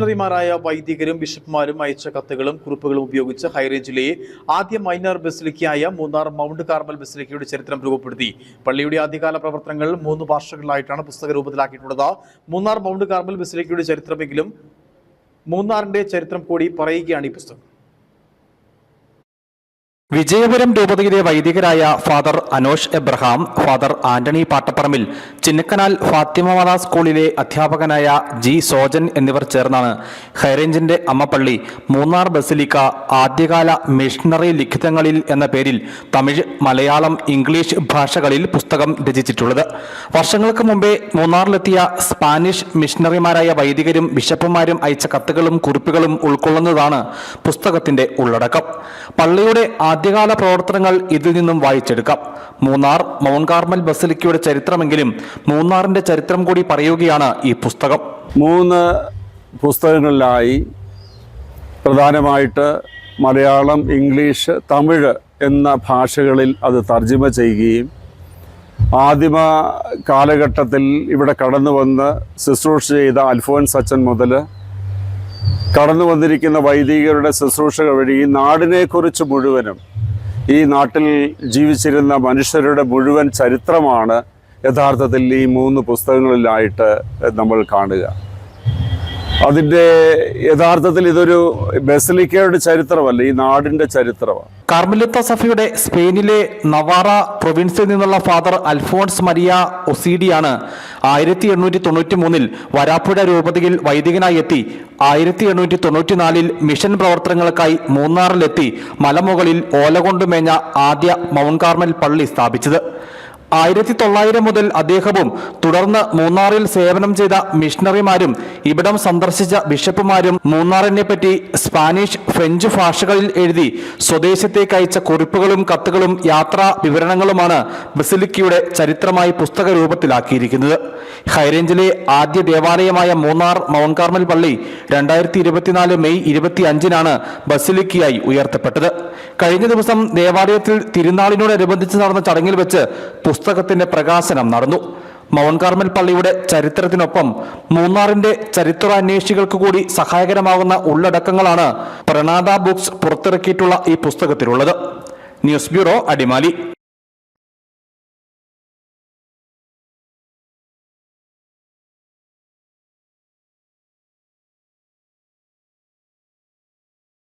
മിഷണറിമാരായ വൈദികരും ബിഷപ്പുമാരും അയച്ച കത്തുകളും കുറിപ്പുകളും ഉപയോഗിച്ച് ഹൈറേഞ്ചിലെ ആദ്യ മൈനർ ബസിലിക്കയായ മൂന്നാർ മൗണ്ട് കാർമൽ ബസിലിക്കയുടെ ചരിത്രം രൂപപ്പെടുത്തി. പള്ളിയുടെ ആദ്യകാല പ്രവർത്തനങ്ങൾ മൂന്ന് ഭാഷകളിലായിട്ടാണ് പുസ്തക രൂപത്തിലാക്കിയിട്ടുള്ളത്. മൂന്നാർ മൗണ്ട് കാർമൽ ബസിലിക്കയുടെ ചരിത്രമെങ്കിലും മൂന്നാറിന്റെ ചരിത്രം കൂടി പറയുകയാണ് ഈ പുസ്തകം. വിജയപുരം രൂപതയിലെ വൈദികരായ ഫാദർ അനോഷ് എബ്രഹാം ഫാദർ ആന്റണി പാട്ടപ്പറമ്പിൽ ചിന്നക്കനാൽ ഫാത്തിമമാത സ്കൂളിലെ അധ്യാപകനായ ജി സോജൻ എന്നിവർ ചേർന്നാണ് ഹൈറേഞ്ചിന്റെ അമ്മപ്പള്ളി മൂന്നാർ ബസിലിക്ക ആദ്യകാല മിഷണറി ലിഖിതങ്ങളിൽ എന്ന പേരിൽ തമിഴ് മലയാളം ഇംഗ്ലീഷ് ഭാഷകളിൽ പുസ്തകം രചിച്ചിട്ടുള്ളത്. വർഷങ്ങൾക്ക് മുമ്പേ മൂന്നാറിലെത്തിയ സ്പാനിഷ് മിഷണറിമാരായ വൈദികരും ബിഷപ്പുമാരും അയച്ച കത്തുകളും കുറിപ്പുകളും ഉൾക്കൊള്ളുന്നതാണ് പുസ്തകത്തിന്റെ ഉള്ളടക്കം. പള്ളിയുടെ ആദ്യകാല പ്രവർത്തനങ്ങൾ ഇതിൽ നിന്നും വായിച്ചെടുക്കാം. മൂന്നാർ മൗണ്ട് കാർമൽ ബസലിക്കയുടെ ചരിത്രമെങ്കിലും മൂന്നാറിന്റെ ചരിത്രം കൂടി പറയുകയാണ് ഈ പുസ്തകം. മൂന്ന് പുസ്തകങ്ങളിലായി പ്രധാനമായിട്ട് മലയാളം ഇംഗ്ലീഷ് തമിഴ് എന്ന ഭാഷകളിൽ അത് തർജിമ ചെയ്യുകയും ആദിമ കാലഘട്ടത്തിൽ ഇവിടെ കടന്നു വന്ന് ശുശ്രൂഷ ചെയ്ത അൽഫോൻസ് അച്ഛൻ മുതൽ കടന്നു വന്നിരിക്കുന്ന വൈദികരുടെ ശുശ്രൂഷകൾ വഴി ഈ നാടിനെക്കുറിച്ച് മുഴുവനും ഈ നാട്ടിൽ ജീവിച്ചിരുന്ന മനുഷ്യരുടെ മുഴുവൻ ചരിത്രമാണ് യഥാർത്ഥത്തിൽ ഈ മൂന്ന് പുസ്തകങ്ങളിലായിട്ട് നമ്മൾ കാണുക. അതിന്റെ യഥാർത്ഥത്തിൽ ഇതൊരു ബസലിക്കയുടെ ചരിത്രമല്ല ഈ നാടിന്റെ ചരിത്രമാണ്. കാർമലിത്ത സഫയുടെ സ്പെയിനിലെ നവാറ പ്രൊവിൻസിൽ നിന്നുള്ള ഫാദർ അൽഫോൺസ് മരിയ ഒസീഡിയാണ് ആയിരത്തി എണ്ണൂറ്റി തൊണ്ണൂറ്റി മൂന്നിൽ വരാപ്പുഴ രൂപതയിൽ വൈദികനായി എത്തി ആയിരത്തി എണ്ണൂറ്റി തൊണ്ണൂറ്റിനാലിൽ മിഷൻ പ്രവർത്തനങ്ങൾക്കായി മൂന്നാറിലെത്തി. മലമുകളിൽ ഓലകൊണ്ടുമേഞ്ഞ ആദ്യ മൗണ്ട് കാർമൽ പള്ളി സ്ഥാപിച്ചത്. ആയിരത്തി തൊള്ളായിരം മുതൽ അദ്ദേഹവും തുടർന്ന് മൂന്നാറിൽ സേവനം ചെയ്ത മിഷണറിമാരും ഇവിടം സന്ദർശിച്ച ബിഷപ്പുമാരും മൂന്നാറിനെ പറ്റി സ്പാനിഷ് ഫ്രഞ്ച് ഭാഷകളിൽ എഴുതി സ്വദേശത്തേക്ക് അയച്ച കുറിപ്പുകളും കത്തുകളും യാത്രാ വിവരണങ്ങളുമാണ് ബസിലിക്കയുടെ ചരിത്രമായി പുസ്തക രൂപത്തിലാക്കിയിരിക്കുന്നത്. ഹൈറേഞ്ചിലെ ആദ്യ ദേവാലയമായ മൂന്നാർ മൗണ്ട് കാർമൽ പള്ളി രണ്ടായിരത്തി ഇരുപത്തിനാല് മെയ് ഇരുപത്തി അഞ്ചിനാണ് ബസിലിക്കയായി ഉയർത്തപ്പെട്ടത്. കഴിഞ്ഞ ദിവസം ദേവാലയത്തിൽ തിരുനാളിനോടനുബന്ധിച്ച് നടന്ന ചടങ്ങിൽ വെച്ച് പുസ്തകത്തിന്റെ പ്രകാശനം നടന്നു. മൗണ്ട് കാർമൽ പള്ളിയുടെ ചരിത്രത്തിനൊപ്പം മൂന്നാറിന്റെ ചരിത്ര ചരിത്രാന്വേഷികൾക്ക് കൂടി സഹായകരമാകുന്ന ഉള്ളടക്കങ്ങളാണ് പ്രണാദ ബുക്സ് പുറത്തിറക്കിയിട്ടുള്ള ഈ പുസ്തകത്തിലുള്ളത്. News bureau Adimali.